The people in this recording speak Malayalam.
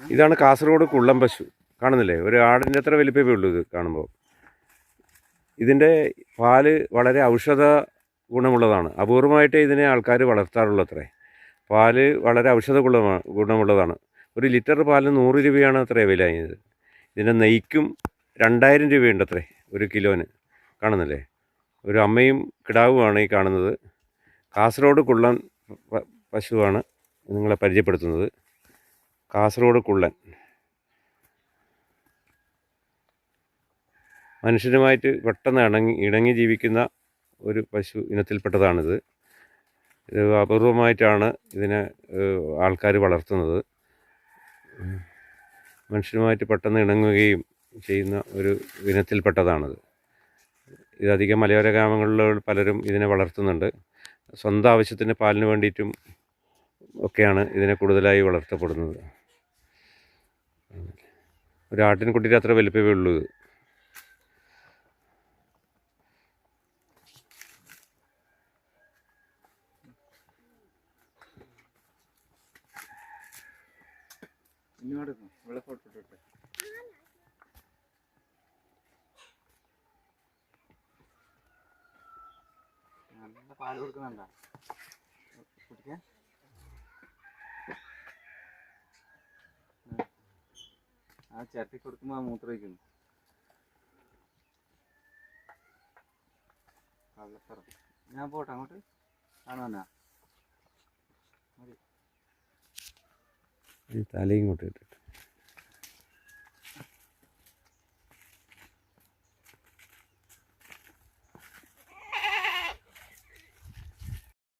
ഇതാണ് കാസർഗോഡ് കുള്ളം പശു. കാണുന്നില്ലേ? ഒരു ആടിന്റെ അത്ര വലിപ്പമേ ഉള്ളൂ ഇത് കാണുമ്പോൾ ഇതിന്റെ പാൽ വളരെ ഔഷധ ഗുണമുള്ളതാണ്. അപൂർവമായിട്ടേ ഇതിനെ ആൾക്കാർ വളർത്താറുള്ളൂ അത്രേ. പാൽ വളരെ ഔഷധ ഗുണമുള്ളതാണ്. ഒരു ലിറ്റർ പാലിന് നൂറ് രൂപയാണ് അത്രേ വില ഇത്. ഇതിന്റെ നെയ്ക്കും രണ്ടായിരം രൂപയുണ്ട് അത്രേ ഒരു കിലോന്. കാണുന്നില്ലേ? ഒരു അമ്മയും കിടാവുമാണ് ഈ കാണുന്നത്. കാസർഗോഡ് കുള്ളൻ പശുവാണ് നിങ്ങളെ പരിചയപ്പെടുത്തുന്നത്. കാസർഗോഡ് കുള്ളൻ. മനുഷ്യനുമായിട്ട് പെട്ടെന്ന് ഇണങ്ങി ഇണങ്ങി ജീവിക്കുന്ന ഒരു പശു ഇനത്തിൽപ്പെട്ടതാണിത്. ഇത് അപൂർവമായിട്ടാണ് ഇതിനെ ആൾക്കാർ വളർത്തുന്നത്. മനുഷ്യനുമായിട്ട് പെട്ടെന്ന് ഇണങ്ങുകയും ചെയ്യുന്ന ഒരു ഇനത്തിൽപ്പെട്ടതാണിത്. ഇതധികം മലയോര ഗ്രാമങ്ങളിൽ പലരും ഇതിനെ വളർത്തുന്നുണ്ട്. സ്വന്തം ആവശ്യത്തിന് പാലിന് വേണ്ടിയിട്ടും ഒക്കെയാണ് ഇതിനെ കൂടുതലായി വളർത്തപ്പെടുന്നത്. ഒരു ആട്ടിൻകുട്ടിയുടെ അത്ര വലിപ്പമേ ഉള്ളൂ ഇത്. പാൽ കൊടുക്കുന്നുണ്ടോ? കുടിക്കാൻ? ആ ചട്ടി കൊടുക്കുമ്പോ ആ മൂത്ര ഒഴിക്കുന്നു കള്ളത്തറം ഞാൻ പോട്ടെ അങ്ങോട്ട്? കാണുവാനാ ഈ തലയും കൊണ്ടിട്ട്